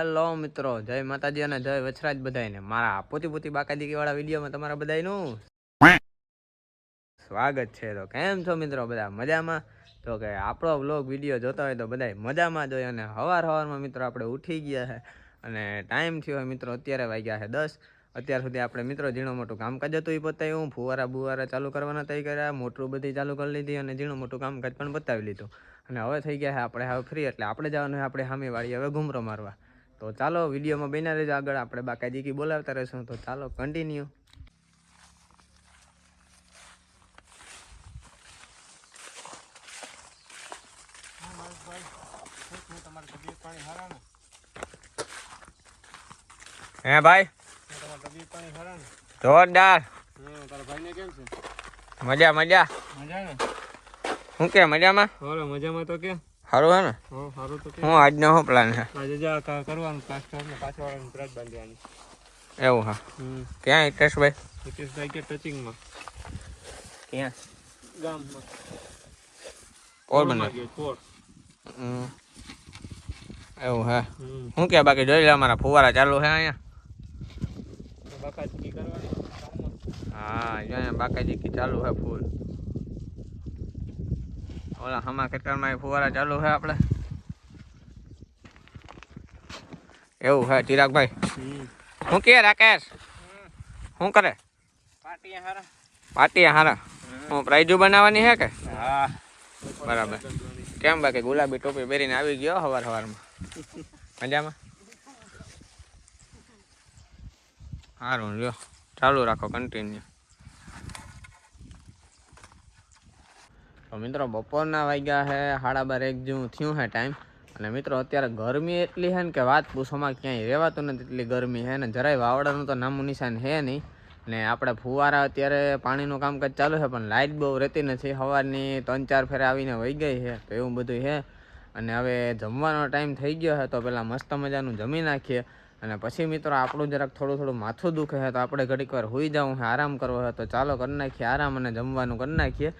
Hello મિત્રો, જય માતાજી અને જય વછરાજ બધાને મારા પોતી પોતી બાકાજી વાળા વિડીયોમાં તમારા બધાનું સ્વાગત છે. તો કેમ છો મિત્રો? બધા મજામાં? તો કે આપણો વ્લોગ વીડિયો જોતા હોય તો બધાય મજામાં જ હોય અને હવાર હવારમાં મિત્રો આપણે ઉઠી ગયા છે અને ટાઈમ થયો હોય મિત્રો, અત્યારે વાગ્યા છે દસ. અત્યાર સુધી આપણે મિત્રો ઝીણું મોટું કામકાજ હતું એ પતાવ્યું ફુવારા બુવારા ચાલુ કરવાના તય કર્યા. મોટરું બધી ચાલુ કરી લીધી અને ઝીણું મોટું કામકાજ પણ બતાવી લીધું. અને હવે થઈ ગયા છે આપણે હવે ફ્રી, એટલે આપણે જવાનું છે આપણે સામે વાળી હવે ઘૂમરો મારવા. તો ચાલો વિડીયોમાં બેના રહેજો આગળ. આપણે બાકાજી કી બોલાવતા રહીશું. તો ચાલો કન્ટિન્યુ હે ભાઈ? જોરદાર. મજા મજા. શું કે મજામાં? મજામાં તો કે? સારું હે ને? હું આજનો શું પ્લાન છે આજે જા કરવાનું ને પાછળ વાળાની બ્રશ બાંધવાની. એવું હા. ક્યાં હિતેશભાઈ? હિતેશભાઈ કે ટચિંગમાં. ક્યાં? ગામમાં. કોર બને કોર એવું હે? હું કે બાકી? જોઈ લે અમારા ફુવારા ચાલુ છે અહીંયા. બાકાજી કરવાની? હા અહીંયા બાકાજી કી ચાલુ હે ફૂલ. ઓલા હમા ખેતરમાં ફુવારા ચાલુ છે આપણે. એવું હે ચિરાગભાઈ? હું કે રાકેશ? શું કરે? પાટી હારા. પાટી હારા હું પ્રાઇઝો બનાવવાની છે કે? હા. બરાબર. કેમ બાકી ગુલાબી ટોપી પહેરીને આવી ગયો સવાર સવારમાં મજામાં? સારું લ્યો. ચાલુ રાખો કન્ટિન્યુ મિત્રો, બપોરના વાગ્યા છે સાડા બાર એક જેવું થયું છે ટાઈમ અને મિત્રો, અત્યારે ગરમી એટલી છે ને કે વાત પૂછોમાં ક્યાંય રહેવાતું નથી, એટલી ગરમી છે ને જરાય વાવડાનું તો નામું નિશાન છે નહીં. ને આપણે ફુવારા અત્યારે પાણીનું કામકાજ ચાલુ છે, પણ લાઇટ બહુ રહેતી નથી. સવારની ત્રણ ચાર ફેરે આવીને વહી ગઈ છે તો એવું બધું છે અને હવે જમવાનો ટાઈમ થઈ ગયો છે તો પહેલાં મસ્ત મજાનું જમી નાખીએ. અને પછી મિત્રો આપણું જરાક થોડું થોડું માથું દુખે છે, તો આપણે ઘડીક વાર હોઈ જવું છે આરામ કરવો છે તો ચાલો કરી નાખીએ, આરામ અને જમવાનું કરી નાખીએ.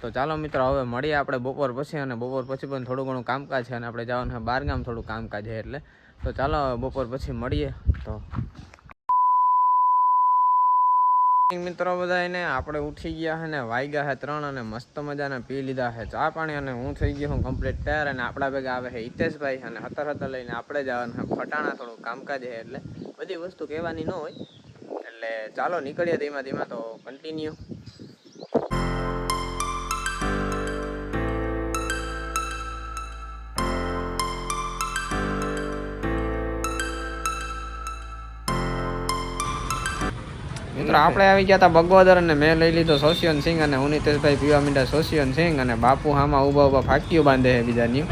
તો ચાલો મિત્રો, હવે મળીએ આપણે બપોર પછી અને બપોર પછી પણ થોડું ઘણું કામકાજ છે અને આપણે જવાનું છે બહારગામ થોડું કામકાજ છે એટલે. તો ચાલો બપોર પછી મળીએ. તો મિત્રો બધા એને આપણે ઉઠી ગયા છે ને વાગ્યા છે ત્રણ અને મસ્ત મજાને પી લીધા છે ચા પાણી અને હું થઈ ગયો હું કમ્પ્લીટ તૈયાર અને આપણા ભેગા આવે છે હિતેશભાઈ અને હતર હતર લઈને આપણે જવાનું છે ફટાણા થોડું કામકાજ છે એટલે બધી વસ્તુ કહેવાની ન હોય. એટલે ચાલો નીકળીએ ધીમા ધીમા તો કન્ટિન્યુ મિત્રો, આપણે આવી ગયા હતા ભગવદર અને મેં લઈ લીધો સોશિયન સિંગ અને હું પીવા મીંડા સોશિયન સિંગ અને બાપુ હામાં ઊભા ઊભા ફાટ્યું બાંધે છે બીજાની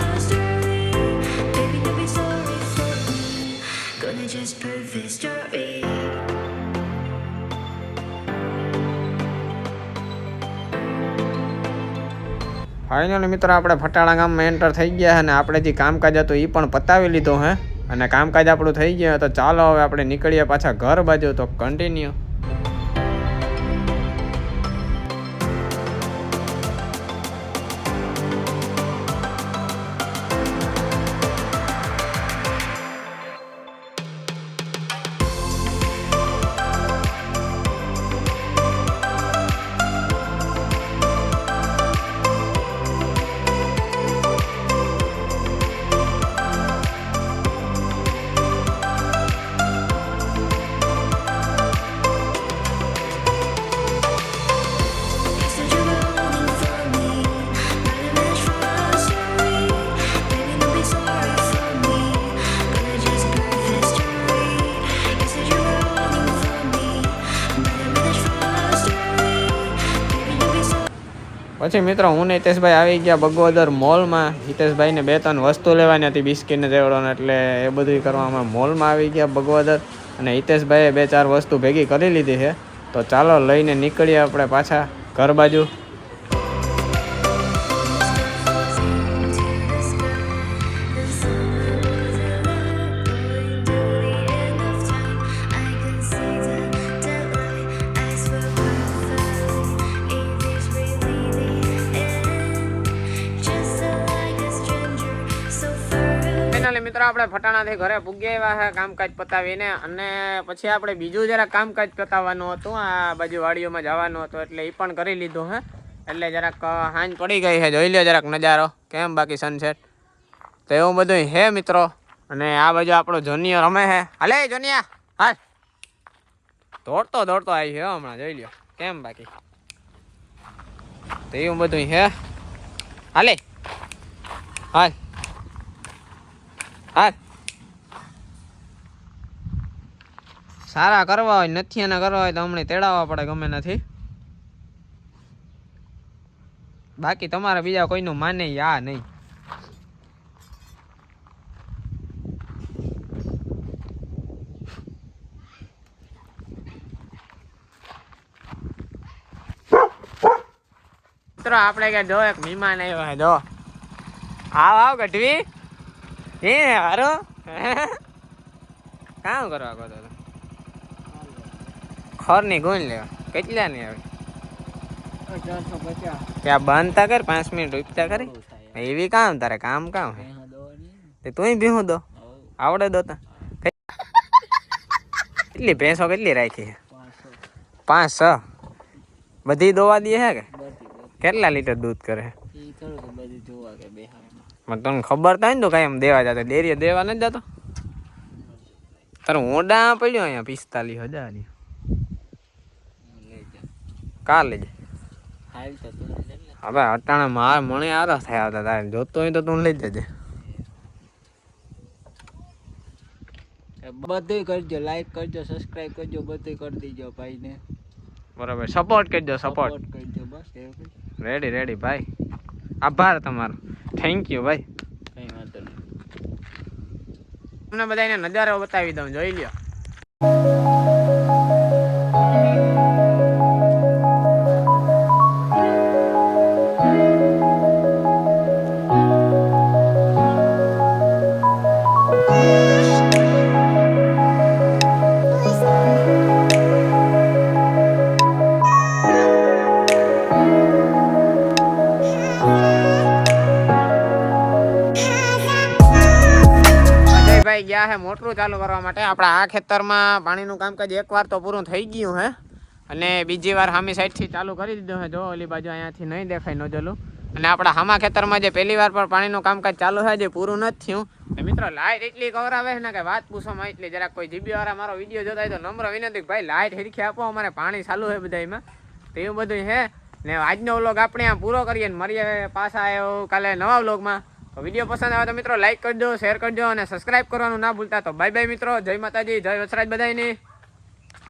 ફાઇનલ મિત્રો, આપણે ફટાણા ગામમાં એન્ટર થઈ ગયા અને આપણે જે કામકાજ હતું એ પણ પતાવી લીધો હે. અને કામકાજ આપણું થઈ ગયું તો ચાલો હવે આપણે નીકળીએ પાછા ઘર બાજુ, તો કન્ટિન્યુ પછી મિત્રો, હું ને હિતેશભાઈ આવી ગયા બગોદર મોલમાં. હિતેશભાઈને બે ત્રણ વસ્તુ લેવાની હતી બિસ્કીટને ને એટલે એ બધું કરવામાં મોલમાં આવી ગયા બગોદર. અને હિતેશભાઈએ બે ચાર વસ્તુ ભેગી કરી લીધી છે. તો ચાલો લઈને નીકળીએ આપણે પાછા ઘર બાજુ. મિત્રો, આપણે ફટાણાથી ઘરે પૂગી આવ્યા કામકાજ પતાવીને. અને પછી આપણે બીજું જરાક કામકાજ પતાવવાનું હતું. આ બાજુ વાડીઓમાં જવાનું હતું, એટલે એ પણ કરી લીધું હે. એટલે જરાક હાંજ પડી ગઈ છે જોઈ લ્યો જરાક નજારો. કેમ બાકી સનસેટ તો એવું બધું હે, મિત્રો. અને આ બાજુ આપણો જોનિયો રમે છે હાલે, જોનિયા હા દોડતો દોડતો આવી છે હો હમણાં, જોઈ લ્યો. કેમ બાકી? તો એવું બધું હે. હાલે. હાલ. હાલ સારા કરવા હોય, નથી એના કરવા હોય તો હમણાં તેડાવવા પડે, ગમે નથી. બાકી તમારે બીજા કોઈનું માને આ નહીં. મિત્રો, આપણે કે જો એક મહેમાન આવ્યો હે જો. આવ આવ, ગઢવી. એ હારો કામ કરવા કહો તો ખરની ગુણ લેવા કેટલા ની આવે ચારસો પચાસ ત્યાં બંધ તા કર પાંચ મિનિટ ઉપતા કરી એવી કામ તારે કામ કામ હે તે તું ભીહું દો આવડે દો તા કેટલી ભેંસો કેટલી રાખી છે પાંચ છ બધી દોવા દે હે કે કેટલા લીટર દૂધ કરે મને તને ખબર થાય ને તો કાંઈ એમ દેવા જતો. ડેરીએ દેવા નથી જતો. તારે ઓડા પડ્યો અહીંયા પિસ્તાલીસ હજાર કા લેજે હવે અટાણે માર મને આરા થયા હતા તારે. જોતો હોય તો તું લઈ જજે. બધું કરજો લાઈક કરજો સબસ્ક્રાઇબ કરજો બધું કરી દેજો ભાઈને. બરાબર સપોર્ટ કરજો સપોર્ટ કરજો બસ રેડી રેડી ભાઈ આભાર તમારો. થેન્ક યુ ભાઈ. કઈ વાંધો નહીં. તમને બધાને નજારો બતાવી દઉં જોઈ લ્યો. અજયભાઈ છે મોટરું ચાલુ કરવા માટે. આપણા આ ખેતરમાં પાણીનું કામકાજ એકવાર તો પૂરું થઈ ગયું હે. અને બીજી વાર હામી સાઈડથી ચાલુ કરી દીધું છે જો, ઓલી બાજુ અહીંયાથી નહીં દેખાય નોજલું અને આપણા હામા ખેતરમાં જે પહેલી વાર પણ પાણીનું કામકાજ ચાલુ છે જે પૂરું નથી થયું. એ મિત્રો લાઇટ એટલી કવરાવે છે ને કે વાત પૂછવામાં એટલી જરાક કોઈ જીબી વાળા મારો વીડિયો જોતા હોય તો નમ્ર વિનંતી ભાઈ લાઇટ હિરખી આપો, અમારે પાણી ચાલુ છે બધામાં તો એવું બધું છે ને આજનો વ્લોગ આપણે આ પૂરો કરીએ ને, મળીએ પાછા આવ્યો કાલે નવા વ્લોગમાં. તો વીડિયો પસંદ આવે તો મિત્રો લાઇક કરજો શેર કરજો અને સબસ્ક્રાઈબ કરવાનું ના ભૂલતા. તો બાય બાય મિત્રો. જય માતાજી, જય વસરાજ બધાયની.